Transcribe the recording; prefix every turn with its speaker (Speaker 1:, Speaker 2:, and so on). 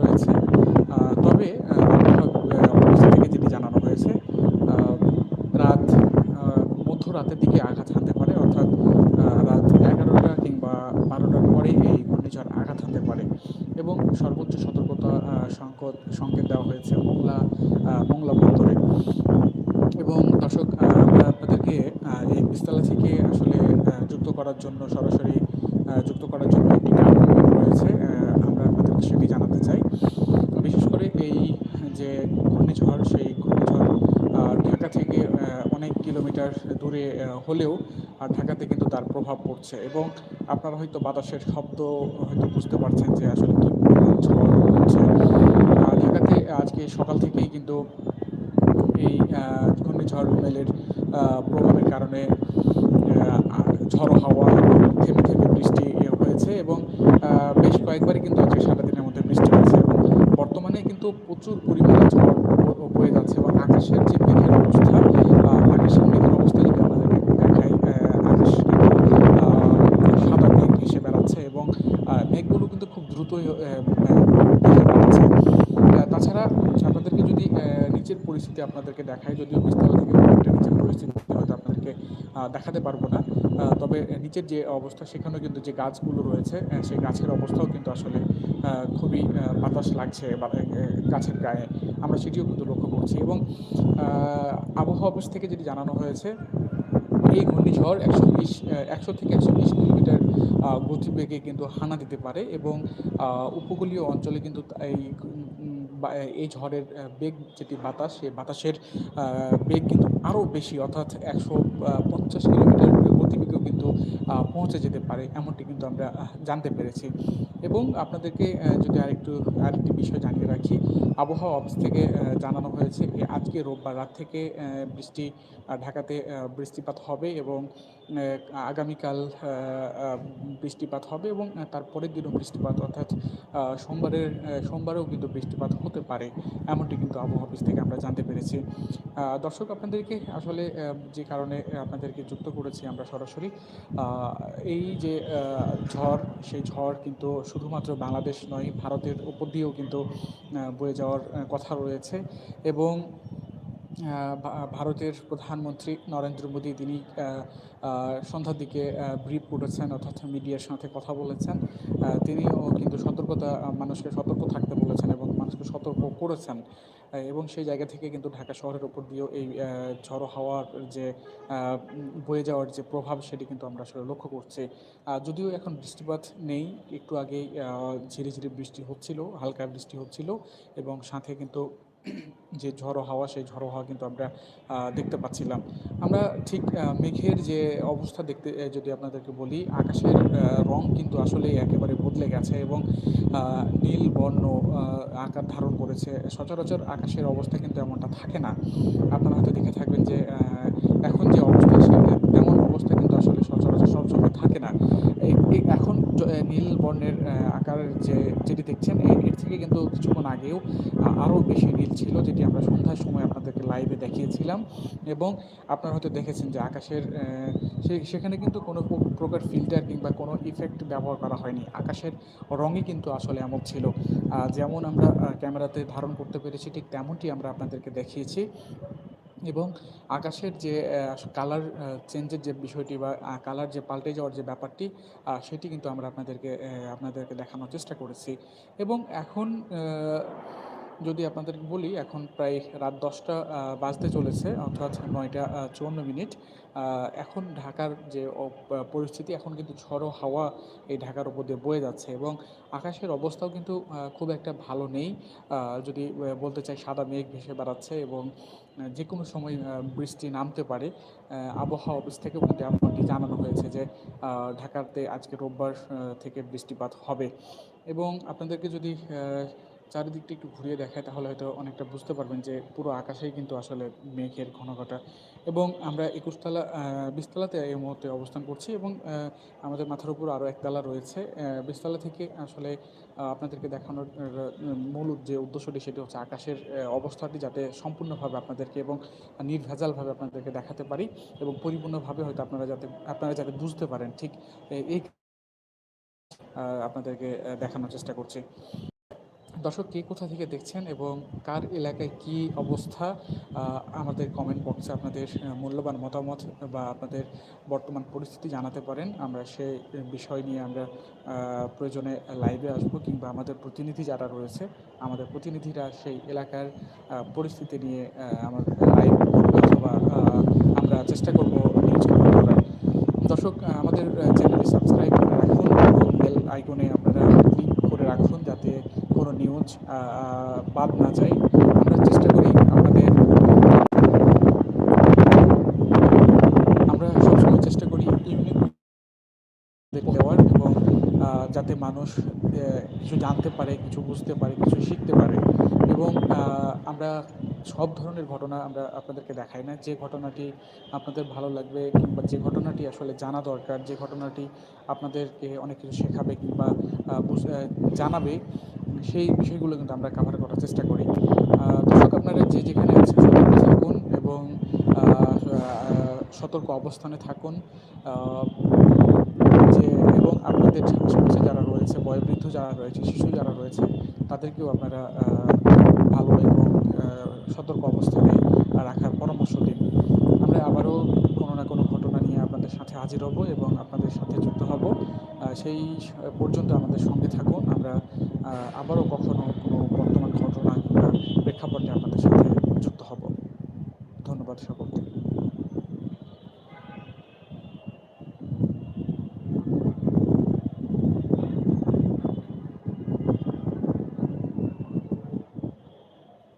Speaker 1: রয়েছে। তবে থেকে যেটি জানানো হয়েছে রাত মধ্যরাতের দিকে আঘাত হানতে পারে, অর্থাৎ রাত এগারোটা কিংবা বারোটার পরে এই ঘূর্ণিঝড় আঘাত হানতে পারে। এবং সর্বোচ্চ সতর্কতা সংকট, সংকেত দেওয়া হয়েছে মোংলা মংলা বন্দরে। এবং দর্শক আপনাদেরকে এই বিস্তালা থেকে আসলে যুক্ত করার জন্য সরাসরি যুক্ত দূরে হলেও ঢাকাতে কিন্তু তার প্রভাব পড়ছে এবং আপনারা হয়তো বাতাসের শব্দ হয়তো বুঝতে পারছেন যে আসলে কী হচ্ছে ঢাকাতে আজকে সকাল থেকেই কিন্তু এই ঘূর্ণিঝড় রুমেলের প্রভাবের কারণে ঝড়ো হাওয়া থেমে থেমে বৃষ্টি হয়েছে এবং বেশ কয়েকবারই কিন্তু আজকে সারাদিনের মধ্যে বৃষ্টি হয়েছে এবং বর্তমানে কিন্তু প্রচুর পরিমাণে ঝড় বয়ে যাচ্ছে এবং আকাশের যে মেঘের অবস্থা আকাশের মেঘের অবস্থা যদি আপনাদেরকে দেখাই আকাশ কিন্তু সাদা মেঘ ভেসে বেড়াচ্ছে এবং মেঘগুলো কিন্তু খুব দ্রুতই ভেসে বেড়াচ্ছে তাছাড়া আপনাদেরকে যদি নিচের পরিস্থিতি আপনাদেরকে দেখায়, যদিও বিস্তারিত পরিস্থিতি হয়তো আপনাদেরকে দেখাতে পারব না। তবে নিচের যে অবস্থা, সেখানেও কিন্তু যে গাছগুলো রয়েছে সেই গাছের অবস্থাও কিন্তু আসলে খুবই বাতাস লাগছে গাছের গায়ে। আমরা সেটিও কিন্তু লক্ষ্য করছি এবং আবহাওয়া অফিস থেকে যেটি জানানো হয়েছে এই ঘূর্ণিঝড় একশো বিশ একশো থেকে একশো বিশ কিলোমিটার গতিবেগে কিন্তু হানা দিতে পারে এবং উপকূলীয় অঞ্চলে কিন্তু এই এই ঝড়ের বেগ যেটি বাতাস, সেই বাতাসের বেগ কিন্তু আরও বেশি অর্থাৎ একশো পঞ্চাশ কিলোমিটার গতিবেগেও কিন্তু পৌঁছে যেতে পারে এমনটি কিন্তু আমরা জানতে পেরেছি। এবং আপনাদেরকে যদি আরেকটু, আরেকটি বিষয় জানিয়ে রাখি, আবহাওয়া অফিস থেকে জানানো হয়েছে আজকে রোববার রাত থেকে বৃষ্টি ঢাকাতে বৃষ্টিপাত হবে। এবং আগামীকাল বৃষ্টিপাত হবে এবং তারপরের দিনও বৃষ্টিপাত অর্থাৎ সোমবারের সোমবারেও কিন্তু বৃষ্টিপাত হতে পারে। এমনটি কিন্তু আবহাওয়া অফিস থেকে আমরা জানতে পেরেছি। দর্শক, আপনাদেরকে আসলে যে কারণে আপনাদেরকে যুক্ত করেছি আমরা সরাসরি এই যে ঝড়, সেই ঝড় কিন্তু শুধুমাত্র বাংলাদেশ নয়, ভারতের উপর দিয়েও কিন্তু বয়ে যাওয়ার কথা রয়েছে এবং ভারতের প্রধানমন্ত্রী নরেন্দ্র মোদী, তিনি সন্ধ্যার দিকে ব্রিফ করেছেন অর্থাৎ মিডিয়ার সাথে কথা বলেছেন। তিনিও কিন্তু সতর্কতা, মানুষকে সতর্ক থাকতে বলেছেন এবং মানুষকে সতর্ক করেছেন। এবং সেই জায়গা থেকে কিন্তু ঢাকা শহরের উপর দিয়েও এই ঝড়ো হাওয়ার যে বয়ে যাওয়ার যে প্রভাব, সেটি কিন্তু আমরা আসলে লক্ষ্য করছি। যদিও এখন বৃষ্টিপাত নেই, একটু আগেই ঝিরিঝিরি বৃষ্টি হচ্ছিল, হালকা বৃষ্টি হচ্ছিল এবং সাথে কিন্তু যে ঝড়ো হাওয়া, সেই ঝড়ো হাওয়া কিন্তু আমরা দেখতে পাচ্ছিলাম। আমরা ঠিক মেঘের যে অবস্থা দেখতে যদি আপনাদেরকে বলি, আকাশের রং কিন্তু আসলে একেবারে বদলে গেছে এবং নীল বর্ণ আকার ধারণ করেছে। সচরাচর আকাশের অবস্থা কিন্তু এমনটা থাকে না। আপনারা হয়তো দেখে থাকবেন যে এখন যে অবস্থা সে তেমন অবস্থা কিন্তু আসলে সচরাচর সবসময় থাকে না এখন নীল বর্ণের আকারের যে, যেটি দেখছেন এর থেকে কিন্তু কিছুক্ষণ আগেও আরও বেশি নীল ছিল, যেটি আমরা সন্ধ্যার সময় আপনাদেরকে লাইভে দেখিয়েছিলাম। এবং আপনারা হয়তো দেখেছেন যে আকাশের সেখানে কিন্তু কোনো প্রকার ফিল্টার কিংবা কোনো ইফেক্ট ব্যবহার করা হয়নি। আকাশের রঙই কিন্তু আসলে এমন ছিল। যেমন আমরা ক্যামেরাতে ধারণ করতে পেরেছি, ঠিক তেমনটি আমরা আপনাদেরকে দেখিয়েছি। এবং আকাশের যে কালার চেঞ্জের যে বিষয়টি বা কালার যে পাল্টে যাওয়ার যে ব্যাপারটি সেটি কিন্তু আমরা আপনাদেরকে আপনাদেরকে দেখানোর চেষ্টা করেছি। এবং এখন যদি আপনাদেরকে বলি, এখন প্রায় রাত দশটা বাজতে চলেছে, অর্থাৎ নয়টা চুয়ান্ন মিনিট। এখন ঢাকার যে পরিস্থিতি, এখন কিন্তু ঝড়ো হাওয়া এই ঢাকার উপর দিয়ে বয়ে যাচ্ছে এবং আকাশের অবস্থাও কিন্তু খুব একটা ভালো নেই। যদি বলতে চাই সাদা মেঘ ভেসে বেড়াচ্ছে এবং যে কোনো সময় বৃষ্টি নামতে পারে। আবহাওয়া অফিস থেকেও কিন্তু এমনটি জানানো হয়েছে যে ঢাকাতে আজকে রোববার থেকে বৃষ্টিপাত হবে। এবং আপনাদেরকে যদি চারিদিকটা একটু ঘুরিয়ে দেখায়, তাহলে হয়তো অনেকটা বুঝতে পারবেন যে পুরো আকাশেই কিন্তু আসলে মেঘের ঘনঘটা। এবং আমরা একুশতলা বিশতলাতে এই মুহূর্তে অবস্থান করছি এবং আমাদের মাথার উপর আরও একতলা রয়েছে। বিশতলা থেকে আসলে আপনাদেরকে দেখানোর মূল যে উদ্দেশ্যটি সেটি হচ্ছে আকাশের অবস্থাটি যাতে সম্পূর্ণভাবে আপনাদেরকে এবং নির্ভেজালভাবে আপনাদেরকে দেখাতে পারি এবং পরিপূর্ণভাবে হয়তো আপনারা যাতে আপনারা যাতে বুঝতে পারেন ঠিক এই আপনাদেরকে দেখানোর চেষ্টা করছি। দর্শক কে কোথা থেকে দেখছেন এবং কার এলাকায় কি অবস্থা আমাদের কমেন্ট বক্সে আপনাদের মূল্যবান মতামত বা আপনাদের বর্তমান পরিস্থিতি জানাতে পারেন। আমরা সেই বিষয় নিয়ে আমরা প্রয়োজনে লাইভে আসব কিংবা আমাদের প্রতিনিধি যারা রয়েছে আমাদের প্রতিনিধিরা সেই এলাকার পরিস্থিতি নিয়ে আহ, আমাদের লাইভ অথবা আমরা চেষ্টা করব নিউজ করার। দর্শক আমাদের চ্যানেলটি সাবস্ক্রাইব করে রাখুন বেল আইকনে আপনারা ক্লিক করে রাখুন যাতে বাদ না চাই আমরা চেষ্টা করি আপনাদের আমরা সবসময় চেষ্টা করি ইউনিক দেওয়ার এবং আহ, যাতে মানুষ কিছু জানতে পারে, কিছু বুঝতে পারে, কিছু শিখতে পারে। এবং আমরা সব ধরনের ঘটনা আমরা আপনাদেরকে দেখাই না। যে ঘটনাটি আপনাদের ভালো লাগবে কিংবা যে ঘটনাটি আসলে জানা দরকার, যে ঘটনাটি আপনাদেরকে অনেক কিছু শেখাবে কিংবা জানাবে, সেই বিষয়গুলো কিন্তু আমরা কাভার করার চেষ্টা করি। দর্শক আপনারা যে যেখানে আছেন থাকুন এবং সতর্ক অবস্থানে থাকুন। যে এবং আপনাদের যে আশেপাশে যারা রয়েছে, বয়োবৃদ্ধ যারা রয়েছে, শিশু যারা রয়েছে, তাদেরকেও আপনারা ভালো এবং সতর্ক অবস্থানে রাখার পরামর্শ দিন। আমরা আবারও কোনো না কোনো ঘটনা নিয়ে আপনাদের সাথে হাজির হব এবং আপনাদের সাথে যুক্ত হব। সেই পর্যন্ত আমাদের সঙ্গে থাকুন। আমরা আবারও কখনো কোনো বর্তমান ঘটনা প্রেক্ষাপটে আপনাদের সাথে যুক্ত হব। ধন্যবাদ সকলকে।